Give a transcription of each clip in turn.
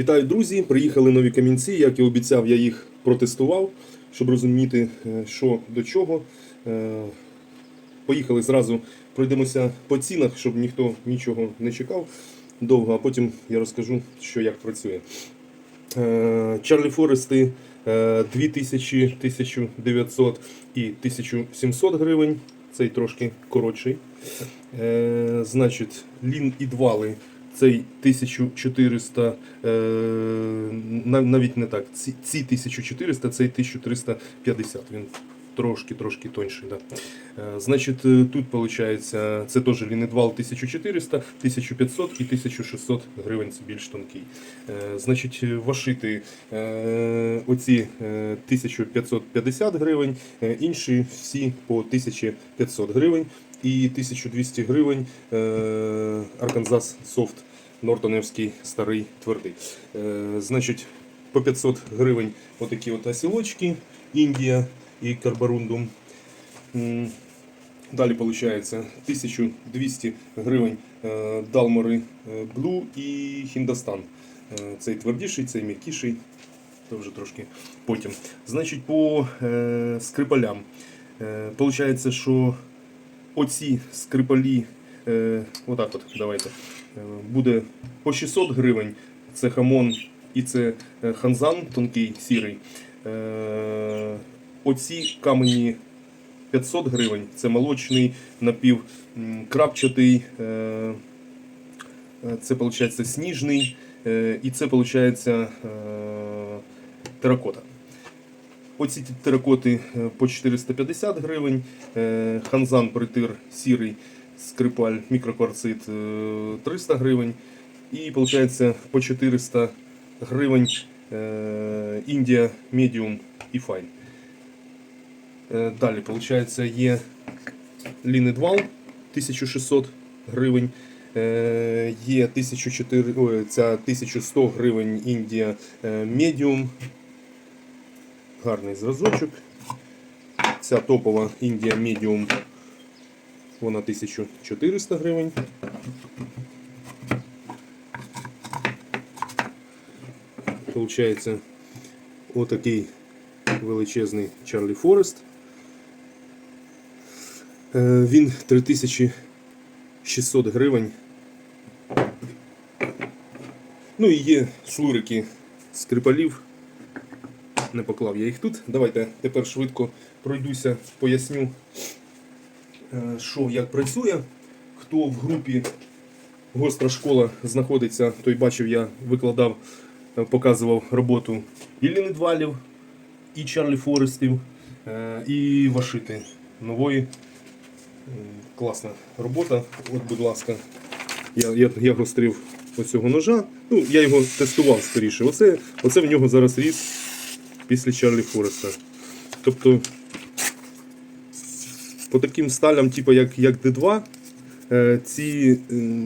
Вітаю, друзі! Приїхали нові камінці. Як і обіцяв, я їх протестував, щоб розуміти, е, що до чого. Е, Поїхали зразу, пройдемося по цінах, щоб ніхто нічого не чекав довго, а потім я розкажу, що як працює. Е, Чарлі Форести е, 2000, 1900 і 1700 гривень. Цей трошки коротший. Значить, лін і двали. Цей 1400, е, нав- навіть не так. Ці 1400, цей 1350. Він трошки трошки тоньший. Да. Е, Значить, е, тут виходить, це теж лінедвал 1400, 1500 і 1600 гривень, це більш тонкий. Е, Значить, вашити оці е, 1550 гривень, інші всі по 1500 гривень і 1200 гривень Arkansas Soft Нортоневський старий твердий. Значить, по 500 гривень отакі от осілочки, Індія і Карбарундум. М, Далі виходить 1200 гривень е, Далмори е, Блу і Хіндостан. Е, Цей твердіший, цей м'якіший. Це вже трошки потім. Значить, по е, скрипалям. Е, Получається, що оці скрипалі, е, отак от, давайте, е, буде по 600 гривень. Це хамон і це е, ханзан тонкий сірий. Оці камені 500 гривень. Це молочний напів м, крапчатий. е, е, Це виходить сніжний. е, І це виходить теракота. Оці теракоти по 450 гривень. Ханзан притир сірий скрипаль мікрокварцит е, 300 гривень. І виходить по 400 гривень Індія медіум і файн. Е, Далі, виходить, є лінедвал 1600 гривень. Е, Є 1400, ой, ця 1100 гривень Індія е, медіум. Гарний зразочок. Ця топова Індія медіум. Вона 1400 гривень. Получається отакий величезний Чарлі Форест. Е, Він 3600 гривень. Ну і є шнурики скрипалів. Не поклав я їх тут. Давайте тепер швидко пройдуся, поясню, е, що як працює. Хто в групі Гостра школа знаходиться, той бачив, я викладав, е, показував роботу і Лінедвалів, і Чарлі Форестів, і Вашити нової. Класна робота. От, будь ласка, я, я, я гострив оцього ножа. Ну, я його тестував скоріше. Оце, оце в нього зараз різ після Чарлі Фореста. Тобто по таким сталям, типу як, як D2, е, ці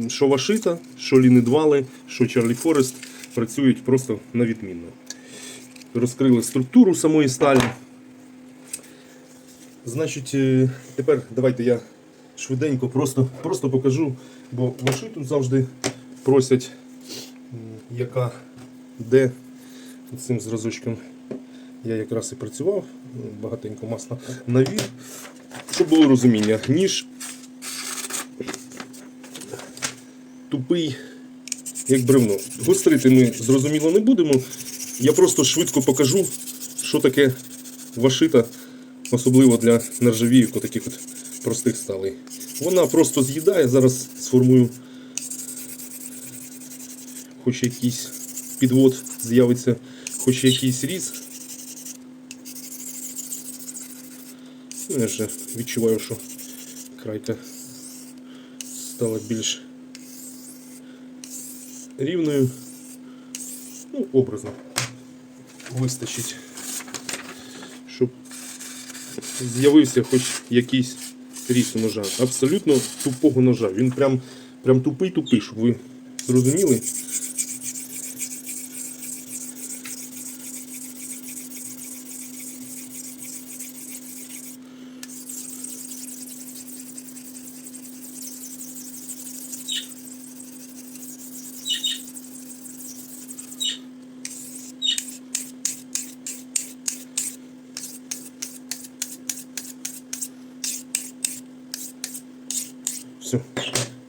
що Вашита, що Лінедвали, що Чарлі Форест працюють просто на відмінно. Розкрили структуру самої сталі. Значить, е, тепер давайте я швиденько просто, просто покажу, бо ваші тут завжди просять, яка де цим зразочком я якраз і працював, багатенько масла навів. Щоб було розуміння, ніж тупий, як бревно. Гострити ми зрозуміло не будемо. Я просто швидко покажу, що таке вашита, особливо для нержавійок, таких от простих сталей. Вона просто з'їдає, зараз сформую хоч якийсь підвод з'явиться, хоч якийсь різ. Ну, Я вже відчуваю, що крайка стала більш рівною. Ну, образно вистачить, з'явився хоч якийсь ріс у ножа. Абсолютно тупого ножа. Він прям, прям тупий-тупий, щоб ви зрозуміли.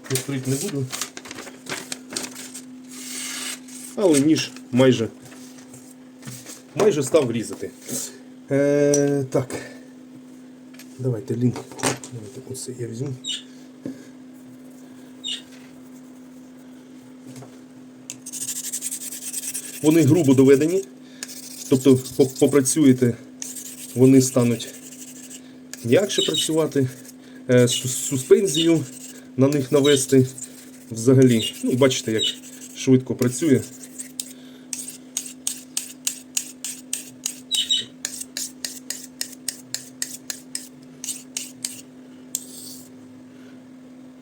Гострити не буду. Але ніж майже, майже став різати. Е, так. Давайте лінк. Давайте оце я візьму. Вони грубо доведені. Тобто попрацюєте, вони стануть м'якше працювати. Е, су- суспензію на них навести взагалі. Ну, бачите, як швидко працює.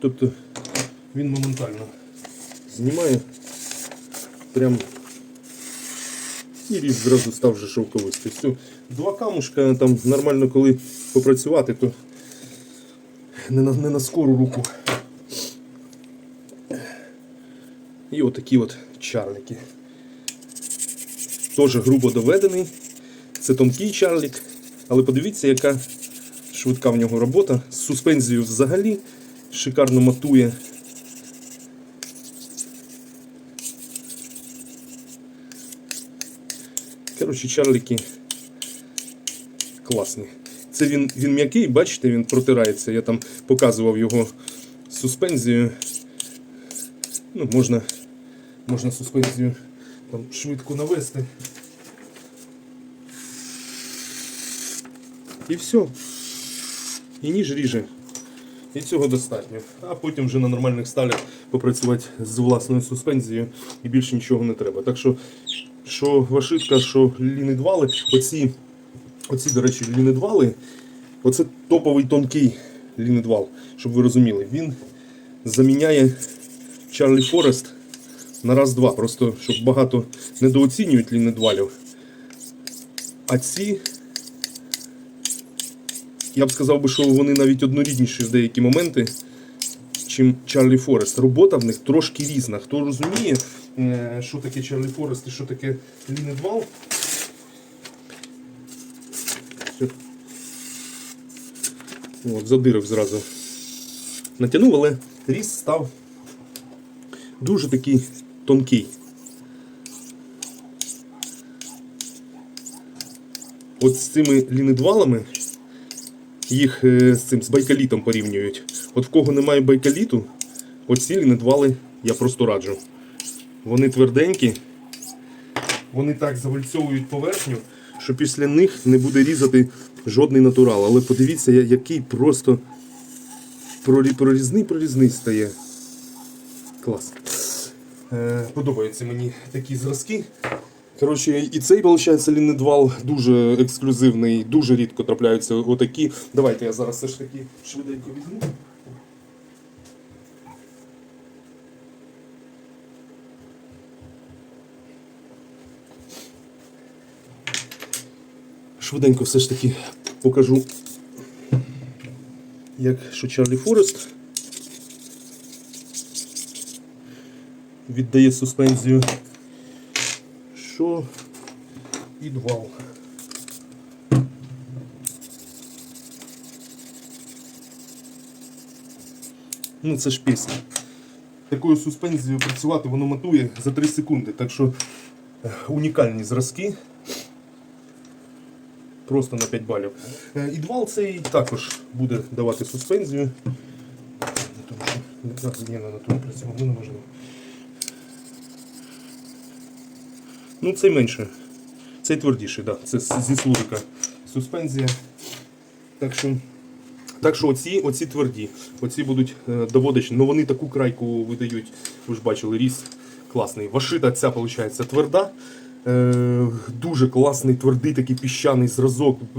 Тобто він моментально знімає прям і різ зразу став вже шовковистий. Все. Два камушка там нормально коли попрацювати, то не на, не на скору руку. І отакі от чарлики. Теж грубо доведений. Це тонкий чарлик. Але подивіться, яка швидка в нього робота. З суспензією взагалі шикарно матує. Коротше, чарлики класні. Це він, він м'який, бачите, він протирається. Я там показував його суспензію. Ну, можна, можна суспензію там швидко навести. І все. І ніж ріже. І цього достатньо. А потім вже на нормальних сталях попрацювати з власною суспензією і більше нічого не треба. Так що, що вашитка, що лінидвали, оці, оці, до речі, лінидвали, оце топовий тонкий лінидвал, щоб ви розуміли. Він заміняє Чарлі Форест на раз-два. Просто щоб багато недооцінюють лінидвалів. А ці я б сказав би, що вони навіть однорідніші в деякі моменти, чим Чарлі Форест. Робота в них трошки різна. Хто розуміє, е, що таке Чарлі Форест і що таке Лінедвал. От, задирив зразу. Натягнув, але різ став дуже такий тонкий. От з цими лінедвалами їх е, з цим з байкалітом порівнюють. От в кого немає байкаліту, оці лінедвали я просто раджу. Вони тверденькі, вони так завальцьовують поверхню, що після них не буде різати жодний натурал. Але подивіться, який просто прорізний прорізний стає. Клас. Е, подобаються мені такі зразки. Коротше, і цей, виходить, лінедвал дуже ексклюзивний, дуже рідко трапляються отакі. Давайте я зараз все ж таки швиденько візьму. Швиденько все ж таки покажу, як що Чарлі Форест віддає суспензію що підвал. Ну це ж пісня. Такою суспензією працювати воно матує за 3 секунди. Так що е, унікальні зразки. Просто на 5 балів. Е, Ідвал цей також буде давати суспензію. Тому що ні, на тому працював, ну неможливо. Ну, цей менше. Цей твердіший, да. Це зі слурика суспензія. Так що, так що оці, оці тверді. Оці будуть е, доводичні. Ну вони таку крайку видають. Ви ж бачили, різ класний. Вашита ця, виходить, тверда. Е, дуже класний, твердий такий піщаний зразок, е,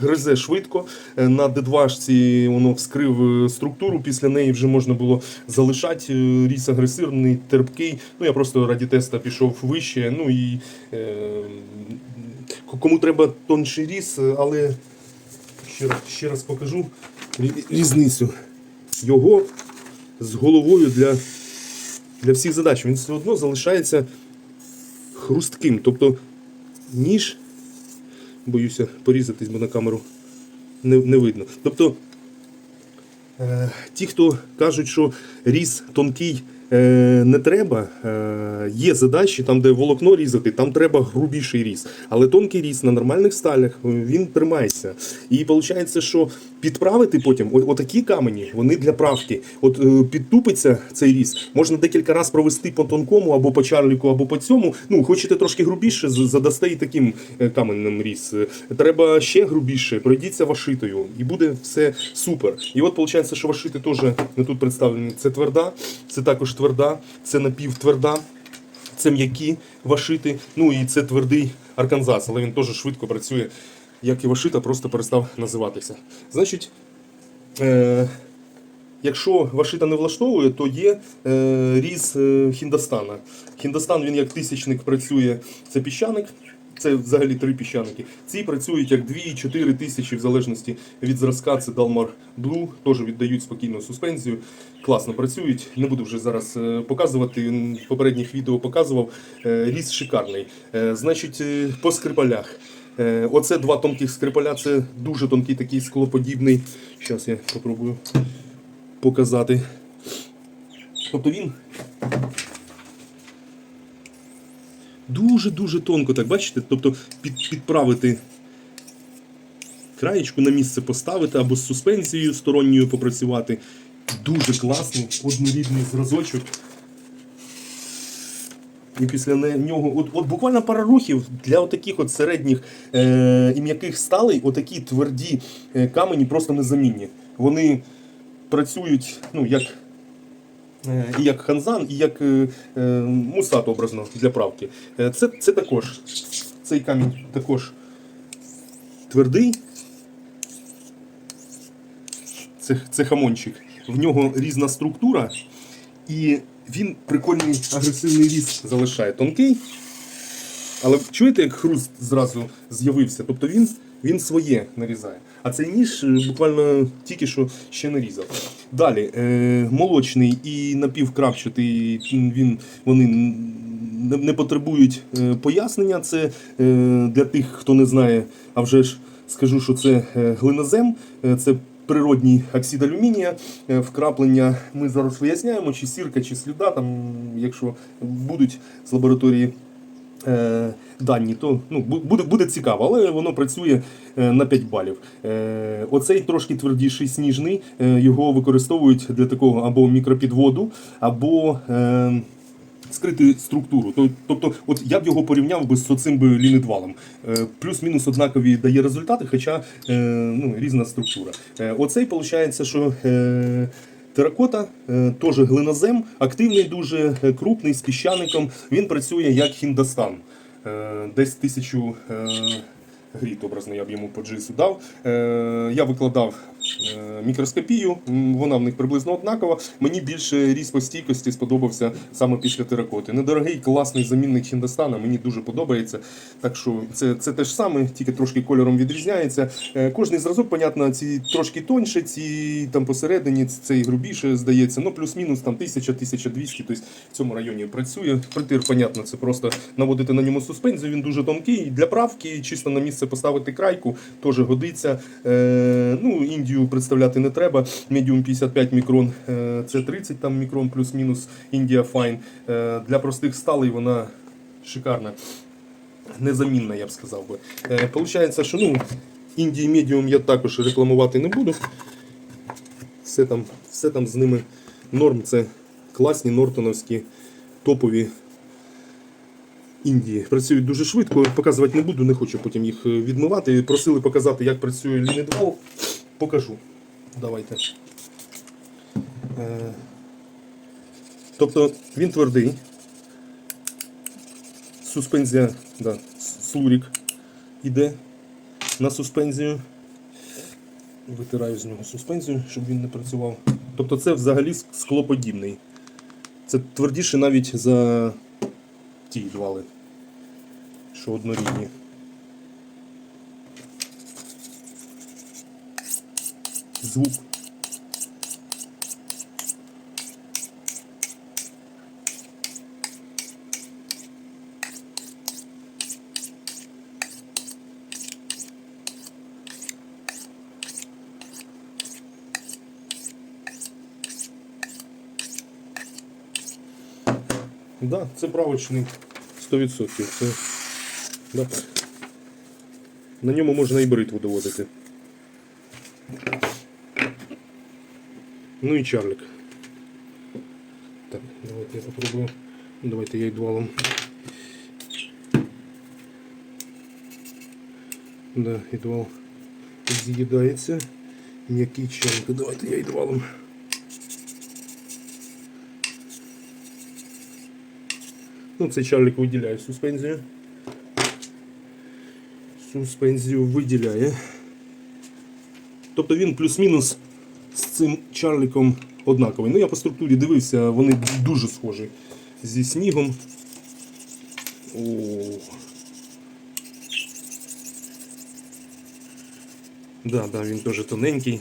гризе швидко. Е, На D2 воно вскрив структуру, після неї вже можна було залишати. Різ агресивний, терпкий. Ну я просто раді теста пішов вище. Ну і е, кому треба тонший різ, е, але ще, раз- ще раз покажу різницю. Його з головою для, для всіх задач. Він все одно залишається хрустким. Тобто ніж, боюся порізатись, бо на камеру не, не видно. Тобто Е, Ті, хто кажуть, що різ тонкий не треба, е, є задачі, там, де волокно різати, там треба грубіший різ. Але тонкий різ на нормальних сталях е, він тримається. І виходить, що підправити потім, отакі камені, вони для правки. От е, підтупиться цей різ, можна декілька разів провести по тонкому, або по чарліку, або по цьому. Ну, хочете трошки грубіше, задасте і таким е, каменним різ. Е, Треба ще грубіше, пройдіться вашитою, і буде все супер. І от виходить, що вашити теж не тут представлені. Це тверда, це також тверда, це напівтверда. Це м'які вашити, ну і це твердий арканзас, але він теж швидко працює, як і вашита, просто перестав називатися. Значить, е, якщо вашита не влаштовує, то є е, різ е, Хіндостана. Хіндостан він як тисячник працює, це піщаник. Це взагалі три піщаники. Ці працюють як 2-4 тисячі в залежності від зразка. Це Dalmar Blue, теж віддають спокійно суспензію. Класно працюють. Не буду вже зараз е, показувати. В попередніх відео показував. Е, Різ шикарний. Е, Значить, по скрипалях. Оце два тонких скрипаля, це дуже тонкий такий склоподібний. Зараз я спробую показати. Тобто він дуже-дуже тонко, так бачите? Тобто під, підправити краєчку на місце поставити або з суспензією сторонньою попрацювати. Дуже класний, однорідний зразочок. І після нього, от, от буквально пара рухів для отаких от середніх е, і м'яких сталей, отакі тверді е, камені просто незамінні. Вони працюють, ну, як і як ханзан, і як е, е, мусат образно для правки. Е, Це, це також, цей камінь також твердий. Це, це хамончик. В нього різна структура, і він прикольний агресивний різ залишає. Тонкий. Але чуєте, як хруст зразу з'явився? Тобто він, він своє нарізає. А цей ніж е, буквально тільки що ще нарізав. Далі, е, молочний і напівкрапчатий, він, вони не, потребують е, пояснення. Це для тих, хто не знає, а вже ж скажу, що це глинозем, це природній оксид алюмінія. Вкраплення ми зараз виясняємо, чи сірка, чи сліда, там, якщо будуть з лабораторії дані, то ну, буде, буде цікаво, але воно працює е, на 5 балів. Е, оцей трошки твердіший сніжний, е, його використовують для такого або мікропідводу, або е, скрити структуру. Тобто, от я б його порівняв би з оцим би лінидвалом. Е, Плюс-мінус однакові дає результати, хоча е, ну, різна структура. Е, Оцей виходить, що. Теракота, е, теж глинозем, активний, дуже е, крупний, з піщаником. Він працює як хіндостан. Е, Десь тисячу гріт, образно я б йому по джису дав. Я викладав мікроскопію, вона в них приблизно однакова. Мені більше різ по стійкості сподобався саме після теракоти. Недорогий, класний замінник хіндостана, мені дуже подобається. Так що це, це те ж саме, тільки трошки кольором відрізняється. Е, Кожний зразок, понятно, ці трошки тоньше, ці там посередині, цей грубіше, здається. Ну, плюс-мінус там 1000-1200, тобто в цьому районі працює. Притир, понятно, це просто наводити на ньому суспензію. Він дуже тонкий. Для правки, чисто на місце поставити крайку, теж годиться. Е, ну, Індію представляти не треба. Medium 55 мікрон, е, це 30 там мікрон плюс-мінус India Fine. Е, для простих сталей вона шикарна незамінна, я б сказав би. Е, Получається, що ну, Індії Medium я також рекламувати не буду. Все там, все там з ними норм. Це класні нортоновські топові Індії. Працюють дуже швидко. Показувати не буду, не хочу потім їх відмивати. Просили показати, як працює лінідвал. Покажу. Давайте. Е, Тобто він твердий. Суспензія, да, слурік іде на суспензію. Витираю з нього суспензію, щоб він не працював. Тобто це взагалі склоподібний. Це твердіше навіть за ті двали, що однорідні. звук. Да, це правочний 100%. Це... Да. На ньому можна і бритву доводити. Ну і чарлик. Так, давайте я попробую. Ну, Давайте я йдвалом. Да, йдвал з'їдається. М'який чарлик. Давайте я йдвалом. Ну, цей чарлик виділяє суспензію. Суспензію виділяє. Тобто він плюс-мінус з цим чарликом однаковий. Ну, я по структурі дивився, вони дуже схожі зі снігом. О. Да, да, він теж тоненький.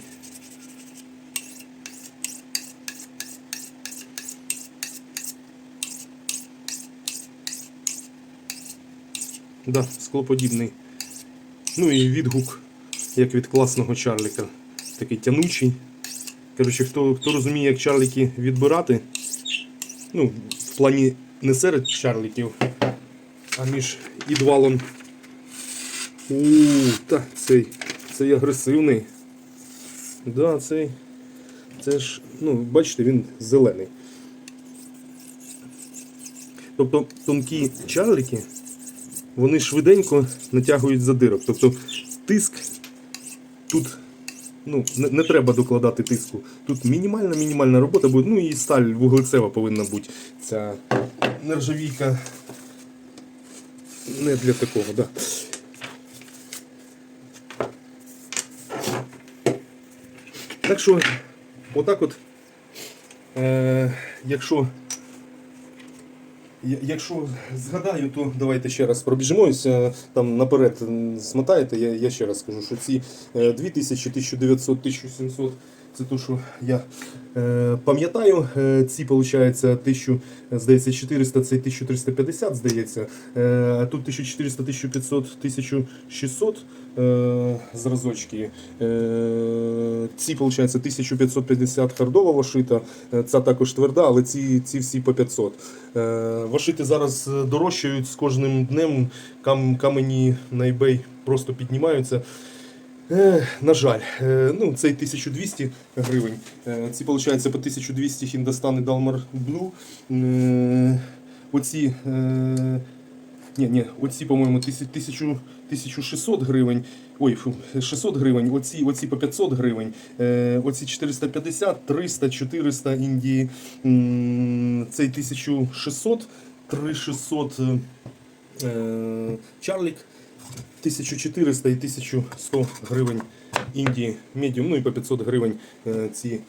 Да, склоподібний. Ну і відгук, як від класного чарліка. Такий тянучий. Коротше, хто, хто розуміє, як чарліки відбирати, ну, в плані не серед чарліків, а між ідвалом. У, та, цей, цей агресивний. Да, цей. Це ж, ну, бачите, він зелений. Тобто тонкі чарліки, вони швиденько натягують задирок. Тобто тиск тут ну, не, не треба докладати тиску. Тут мінімальна мінімальна робота буде. Ну і сталь вуглецева повинна бути. Ця нержавійка не для такого, так. Да. Так що, отак от, е, якщо Якщо згадаю, то давайте ще раз пробіжимося. Там наперед м, змотаєте, я, я ще раз скажу, що ці е, 2000, 1900, 1700 це то, що я е, пам'ятаю. Е, ці, виходить, 1000, здається, 400, це 1350, здається. Е, тут 1400, 1500, 1600 е, зразочки. Е, ці, виходить, 1550 хардова вошита. Е, Ця також тверда, але ці, ці всі по 500. Е, Вашити зараз дорожчають з кожним днем. Кам, камені на eBay просто піднімаються. Е, на жаль, е, ну, цей 1200 гривень. Е, ці, виходить, по 1200 Hindustan і Blue. Е, оці, ні, ні, оці, по-моєму, 1600 гривень. Ой, 600 гривень, оці, оці по 500 гривень, оці 450, 300, 400 Індії, цей 1600, 3600 е, Чарлік, 1400 і 1100 гривень Індії медіум, ну і по 500 гривень е, ці е,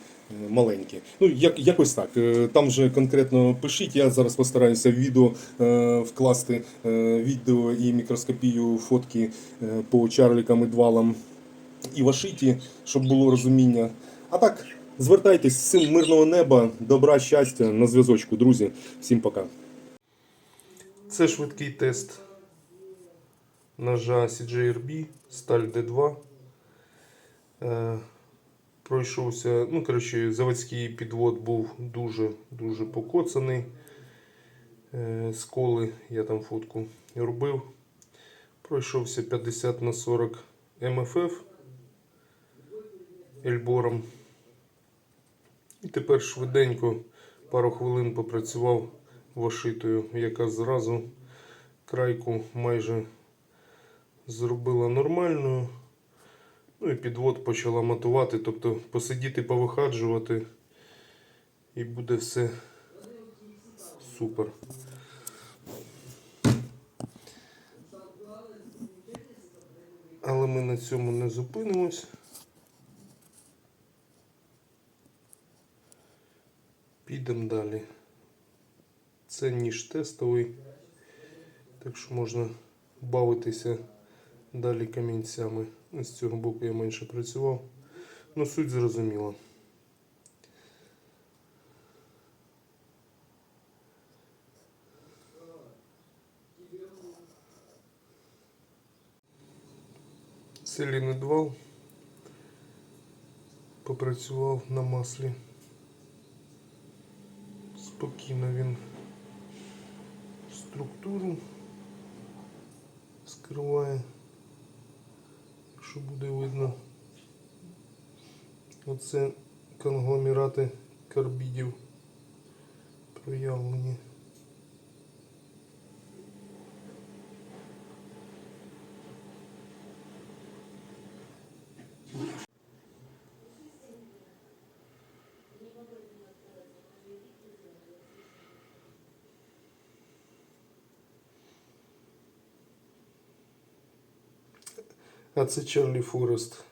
маленькі. Ну, як, якось так. Е, Там вже конкретно пишіть. Я зараз постараюся відео вкласти відео і мікроскопію фотки по чарлікам і двалам і вашиті, щоб було розуміння. А так, звертайтесь, всім мирного неба, добра, щастя, на зв'язочку, друзі. Всім пока. Це швидкий тест ножа CJRB, сталь D2. Е, пройшовся, ну, коротше, заводський підвод був дуже-дуже покоцаний. Е, сколи я там фотку робив. Пройшовся 50 на 40 МФФ ельбором. І тепер швиденько пару хвилин попрацював вошитою, яка зразу крайку майже зробила нормальною. Ну і підвод почала матувати, тобто посидіти, повихаджувати і буде все супер. Але ми на цьому не зупинимось. Підемо далі. Це ніж тестовий, так що можна бавитися далі камінцями. З цього боку я менше працював. Ну, суть зрозуміла. Селіний двал. Попрацював на маслі. Спокійно він структуру. Скриває, якщо буде видно. Оце конгломерати карбідів проявлені. А це Чарлі Форест.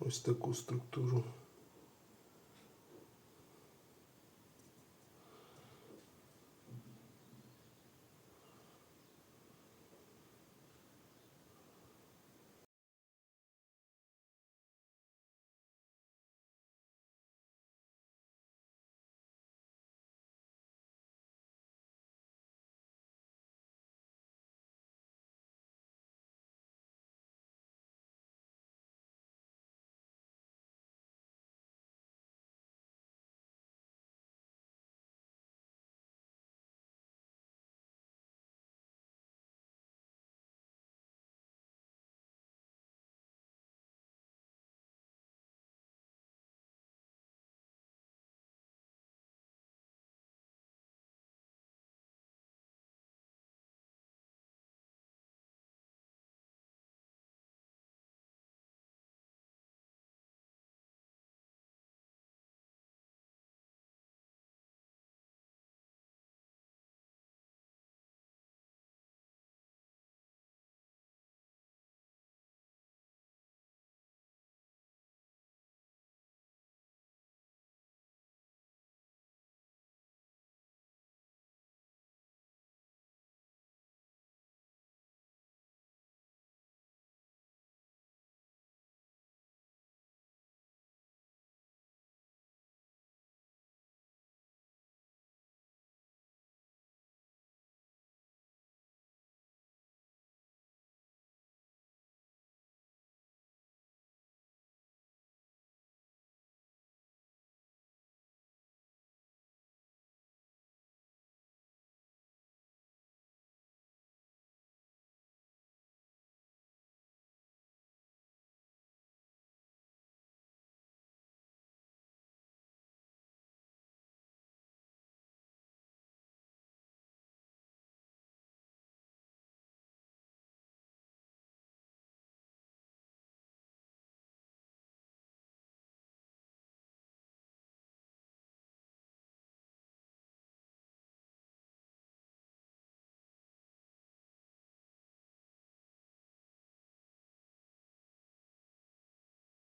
Ось таку структуру